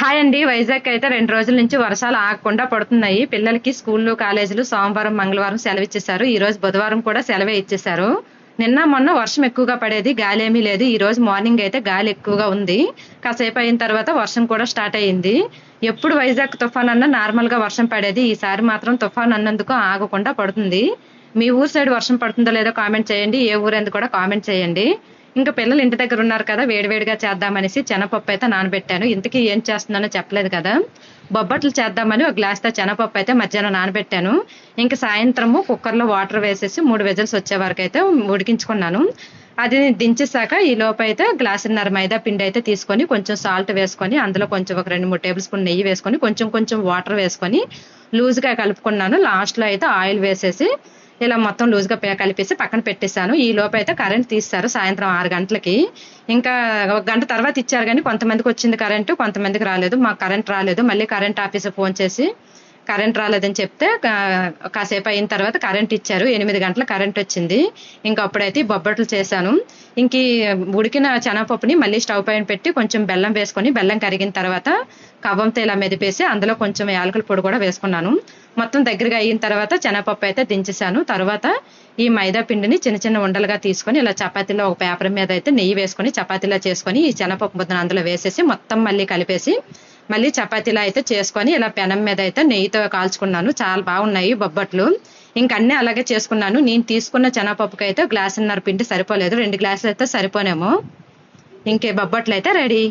Hi అండి. వైజాగ్ అయితే రెండు రోజుల నుంచి వర్షాలు ఆగకుండా పడుతున్నాయి. పిల్లలకి స్కూళ్ళు కాలేజీలు సోమవారం మంగళవారం సెలవు ఇచ్చేసారు ఈ రోజు బుధవారం కూడా సెలవే ఇచ్చేసారు నిన్న మొన్న వర్షం ఎక్కువగా పడేది గాలి ఏమీ లేదు. ఈ రోజు మార్నింగ్ అయితే గాలి ఎక్కువగా ఉంది. కాసేపు అయిన తర్వాత వర్షం కూడా స్టార్ట్ అయ్యింది. ఎప్పుడు వైజాగ్ తుఫాన్ అన్నా నార్మల్గా వర్షం పడేది. ఈసారి మాత్రం తుఫాన్ అన్నందుకు ఆగకుండా పడుతుంది. మీ ఊరు సైడ్ వర్షం పడుతుందో లేదో కామెంట్ చేయండి. ఏ ఊరెందుకు కూడా కామెంట్ చేయండి. ఇంకా పిల్లలు ఇంటి దగ్గర ఉన్నారు కదా వేడివేడిగా చేద్దామనేసి శనగపప్పు అయితే నానబెట్టాను. ఇంతకీ ఏం చేస్తున్నానో చెప్పలేదు కదా. బొబ్బట్లు చేద్దామని ఒక గ్లాస్తో శనగపప్పు అయితే మధ్యాహ్నం నానబెట్టాను. ఇంకా సాయంత్రము కుక్కర్లో వాటర్ వేసేసి మూడు వెజల్స్ వచ్చే వరకు అయితే ఉడికించుకున్నాను. అది దించేసాక ఈ లోపు అయితే గ్లాసున్నర మైదా పిండి అయితే తీసుకొని కొంచెం సాల్ట్ వేసుకొని అందులో కొంచెం ఒక రెండు మూడు టేబుల్ స్పూన్ నెయ్యి వేసుకొని కొంచెం కొంచెం వాటర్ వేసుకొని లూజ్గా కలుపుకున్నాను. లాస్ట్లో అయితే ఆయిల్ వేసేసి ఇలా మొత్తం లూజ్గా గా కలిపేసి పక్కన పెట్టేశాను. ఈ లోపు అయితే కరెంట్ తీస్తారు సాయంత్రం ఆరు గంటలకి. ఇంకా ఒక గంట తర్వాత ఇచ్చారు కానీ కొంతమందికి వచ్చింది కరెంటు కొంతమందికి రాలేదు. మాకు కరెంట్ రాలేదు. మళ్ళీ కరెంట్ ఆఫీసర్ ఫోన్ చేసి కరెంట్ రాలేదని చెప్తే కాసేపు అయిన తర్వాత కరెంట్ ఇచ్చారు. ఎనిమిది గంటల కరెంట్ వచ్చింది. ఇంకా అప్పుడైతే బొబ్బట్లు చేశాను. ఇంక ఉడికిన శనగపప్పుని మళ్ళీ స్టవ్ పైన పెట్టి కొంచెం బెల్లం వేసుకొని బెల్లం కరిగిన తర్వాత కవ్వంతో ఇలా మెదిపేసి అందులో కొంచెం యాలకుల పొడి కూడా వేసుకున్నాను. మొత్తం దగ్గరగా అయిన తర్వాత శనగపప్పు అయితే దించేసాను తర్వాత ఈ మైదా పిండిని చిన్న చిన్న ఉండలుగా తీసుకొని ఇలా చపాతీలో ఒక పేపర్ మీద అయితే నెయ్యి వేసుకొని చపాతీలా చేసుకొని ఈ చెనపప్పు ముద్దను అందులో వేసేసి మొత్తం మళ్ళీ కలిపేసి మళ్ళీ చపాతీలా అయితే చేసుకొని ఇలా పెనం మీద అయితే నెయ్యితో కాల్చుకున్నాను. చాలా బాగున్నాయి బొబ్బట్లు. ఇంక అన్నీ అలాగే చేసుకున్నాను. నేను తీసుకున్న చెనపప్పుకి అయితే గ్లాసున్నర పిండి సరిపోలేదు. రెండు గ్లాసులు అయితే సరిపోనేమో. ఇంకే బొబ్బట్లు అయితే రెడీ.